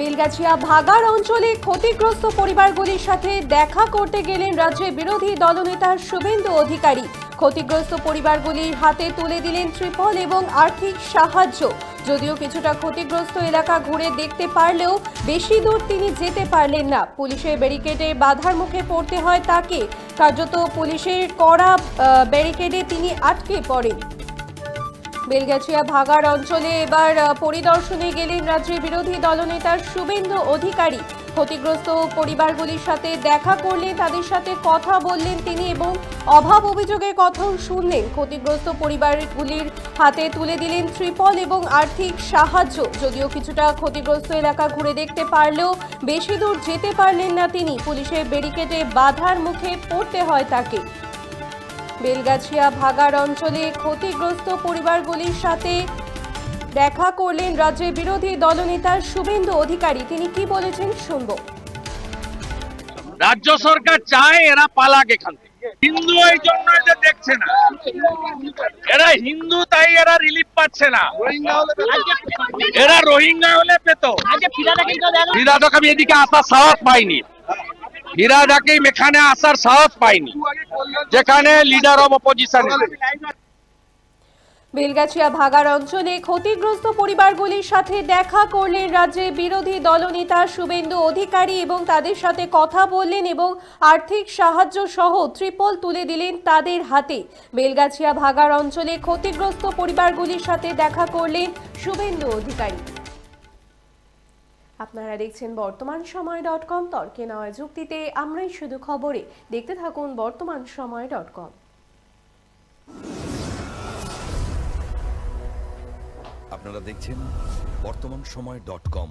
বেলগাছিয়া ভাগাড় অঞ্চলে ক্ষতিগ্রস্ত পরিবারগুলির সাথে দেখা করতে গেলেন রাজ্যের বিরোধী দলনেতা শুভেন্দু অধিকারী। ক্ষতিগ্রস্ত পরিবারগুলির হাতে তুলে দিলেন ত্রিপল এবং আর্থিক সাহায্য। যদিও কিছুটা ক্ষতিগ্রস্ত এলাকা ঘুরে দেখতে পারলেও বেশি দূর তিনি যেতে পারলেন না। পুলিশের ব্যারিকেডে বাধার মুখে পড়তে হয় তাকে। কার্যত পুলিশের কড়া ব্যারিকেডে তিনি আটকে পড়েন। বেলগাছিয়া ভাগাড় অঞ্চলে এবার পরিদর্শনে গেলেন রাজ্যের বিরোধী দলনেতা শুভেন্দু অধিকারী। ক্ষতিগ্রস্ত পরিবারগুলির সাথে দেখা করলেন তাদের সাথে কথা বললেন তিনি এবং অভাব অভিযোগের কথাও শুনলেন। ক্ষতিগ্রস্ত পরিবারগুলির হাতে তুলে দিলেন ত্রিপল এবং আর্থিক সাহায্য। যদিও কিছুটা ক্ষতিগ্রস্ত এলাকা ঘুরে দেখতে পারলেও বেশি দূর যেতে পারলেন না তিনি। পুলিশের ব্যারিকেডে বাধার মুখে পড়তে হয় তাকে। বেলগাছিয়া ভাগাড় অঞ্চলে ক্ষতিগ্রস্ত পরিবারগুলির সাথে দেখা করলেন রাজ্যের বিরোধী দলনেতা শুভেন্দু অধিকারী। তিনি কি বলেছেন শুনব। রাজ্য সরকার চায় এরা পালাক এখান থেকে। হিন্দু এই জন্য যে দেখছে না। এরা হিন্দু, তাই এরা রিলিফ পাচ্ছে না। এরা রোহিঙ্গা হলে পেত। ফিরাদক আমি এদিকে আসার সাহস পাইনি। ফিরাদাকে এখানে আসার সাহস পাইনি। যেখানে লিডার অব অপোজিশন বেলগাছিয়া ভাগাড় অঞ্চলে ক্ষতিগ্রস্ত পরিবারগুলির সাথে দেখা করলেন রাজ্যের বিরোধী দলনেতা শুভেন্দু অধিকারী এবং তাদের সাথে কথা বললেন এবং আর্থিক সাহায্য সহ ত্রিপল তুলে দিলেন তাদের হাতে। বেলগাছিয়া ভাগার অঞ্চলে ক্ষতিগ্রস্ত পরিবারগুলির সাথে দেখা করলেন শুভেন্দু অধিকারী। আপনারা দেখছেন বর্তমান সময় ডট কম তর্কে নয় যুক্তিতে আমরাই শুধু খবরে। দেখতে থাকুন বর্তমান সময় ডট কম আপনারা দেখছেন বর্তমান সময় ডট কম